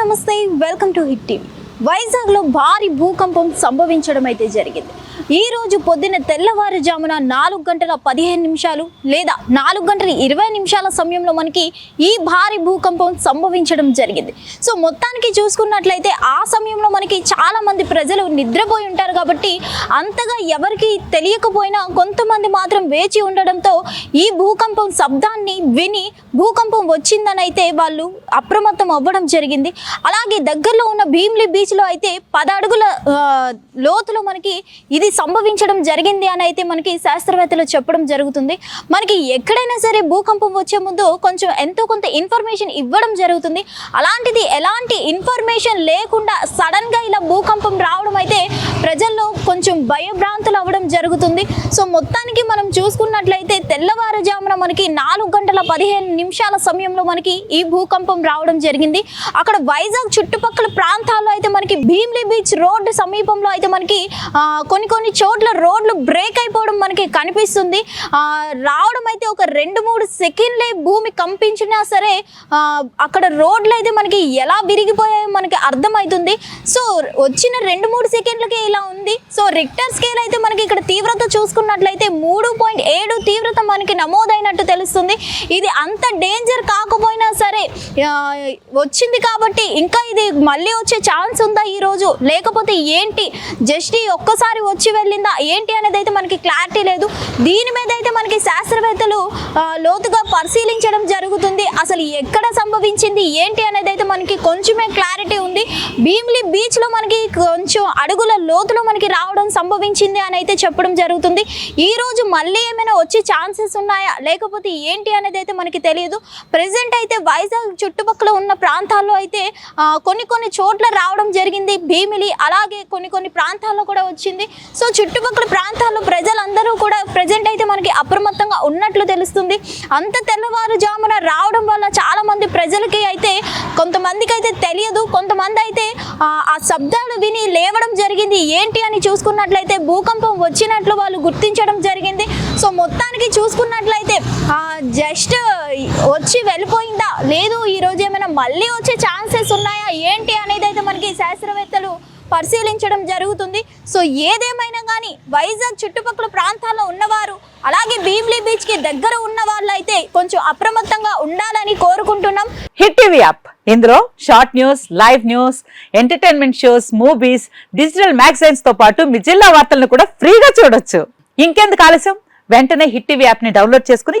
నమస్తే welcome to hit TV. వైజాగ్లో భారీ భూకంపం సంభవించడం అయితే జరిగింది. ఈరోజు పొద్దున్న తెల్లవారుజామున నాలుగు గంటల పదిహేను నిమిషాలు లేదా నాలుగు గంటల ఇరవై నిమిషాల సమయంలో మనకి ఈ భారీ భూకంపం సంభవించడం జరిగింది. సో మొత్తానికి చూసుకున్నట్లయితే ఆ సమయంలో మనకి చాలా మంది ప్రజలు నిద్రపోయి ఉంటారు కాబట్టి అంతగా ఎవరికి తెలియకపోయినా కొంతమంది మాత్రం వేచి ఉండడంతో ఈ భూకంపం శబ్దాన్ని విని భూకంపం వచ్చిందని అయితే వాళ్ళు అప్రమత్తం అవ్వడం జరిగింది. అలాగే దగ్గరలో ఉన్న భీమ్లీ బీచ్లో అయితే పదడుగుల అడుగుల లోతులో మనకి ఇది ఇది సంభవించడం జరిగింది అని అయితే మనకి శాస్త్రవేత్తలు చెప్పడం జరుగుతుంది. మనకి ఎక్కడైనా సరే భూకంపం వచ్చే ముందు కొంచెం ఎంతో కొంత ఇన్ఫర్మేషన్ ఇవ్వడం జరుగుతుంది. అలాంటిది ఎలాంటి ఇన్ఫర్మేషన్ లేకుండా సడన్గా ఇలా భూకంపం రావడం అయితే ప్రజల్లో కొంచెం భయభ్రాంతులు అవ్వడం జరుగుతుంది. సో మొత్తానికి మనం చూసుకున్నట్లయితే తెల్లవారుజామున మనకి నాలుగు గంటల పదిహేను నిమిషాల సమయంలో మనకి ఈ భూకంపం రావడం జరిగింది. అక్కడ వైజాగ్ చుట్టుపక్కల ప్రాంతాల్లో అయితే మనకి భీమ్లీ బీచ్ రోడ్డు సమీపంలో అయితే మనకి కొన్ని కొన్ని చోట్ల రోడ్లు బ్రేక్ అయిపోవడం మనకి కనిపిస్తుంది. రావడం అయితే ఒక రెండు మూడు సెకండ్లే భూమి కంపించినా సరే అక్కడ రోడ్లు అయితే మనకి ఎలా విరిగిపోయాయో మనకి అర్థమవుతుంది. సో వచ్చిన రెండు మూడు సెకండ్లకే ఇలా ఉంది. సో రిక్టర్ స్కేల్ అయితే మనకి ఇక్కడ తీవ్రత చూసుకున్నట్లయితే మూడు పాయింట్ ఏడు తీవ్రత మనకి నమోదు తెలుస్తుంది ఇది అంత డేంజర్ కాకపోయినా సరే వచ్చింది కాబట్టి ఇంకా ఇది మళ్ళీ వచ్చే ఛాన్స్ ఉందా ఈ రోజు లేకపోతే ఏంటి? జస్ట్ ఈ ఒక్కసారి వచ్చి వెళ్ళిందా? ఏంటి అనేది అయితే మనకి క్లారిటీ లేదు. దీని మీద అయితే మనకి శాస్త్రవేత్తలు లోతుగా పరిశీలించడం జరుగుతుంది. అసలు ఎక్కడ సంభవించింది? ఏంటి అనేది అయితే మనకి కొంచెమే క్లారిటీ ఉంది. భీమ్లీ బీచ్లో మనకి కొంచెం అడుగుల లోతులో మనకి రావడం సంభవించింది అని అయితే చెప్పడం జరుగుతుంది. ఈ రోజు మళ్ళీ ఏమైనా వచ్చే ఛాన్సెస్ ఉన్నాయా? లేకపోతే ఏంటి అనేది అయితే మనకి తెలియదు. ప్రెసెంట్ అయితే వైజాగ్ చుట్టుపక్కల ఉన్న ప్రాంతాల్లో అయితే కొన్ని కొన్ని చోట్ల రావడం జరిగింది. భీమిలి అలాగే కొన్ని కొన్ని ప్రాంతాల్లో కూడా వచ్చింది. సో చుట్టుపక్కల ప్రాంతాల్లో ప్రజలందరూ కూడా ప్రజెంట్ అయితే మనకి అప్రమత్తంగా ఉన్నట్లు తెలుస్తుంది. అంత తెల్లవారుజామున రావడం వల్ల చాలా మంది ప్రజలకి అయితే కొంతమందికి అయితే తెలియదు. కొంతమంది అయితే ఆ శబ్దాలు విని లేవడం జరిగింది. ఏంటి అని చూసుకున్నట్లయితే భూకంపం వచ్చినట్లు వాళ్ళు గుర్తించడం జరిగింది. సో మొత్తానికి చూసుకున్నట్లయితే జస్ట్ వచ్చి వెళ్ళిపోయిందా? లేదు ఈరోజు ఏమైనా మళ్ళీ వచ్చే ఛాన్సెస్ ఉన్నాయా? ఏంటి అనేది అయితే మనకి శాస్త్రవేత్తలు పరిశీలించడం జరుగుతుంది. సో ఏదేమైనా కానీ వైజాగ్ చుట్టుపక్కల ప్రాంతాల్లో ఉన్నవారు అలాగే భీమ్లీ బీచ్కి దగ్గర ఉన్న వాళ్ళైతే కొంచెం అప్రమత్తంగా ఉండాలని కోరుకుంటున్నాం. Hit TV app. ఇందులో short news live news entertainment shows movies digital మ్యాగజైన్స్తో పాటు మీ జిల్లా వార్తలను కూడా ఫ్రీగా చూడొచ్చు. ఇంకెందుకు ఆలస్యం? వెంటనే హిట్ టీవీ యాప్ని డౌన్లోడ్ చేసుకుని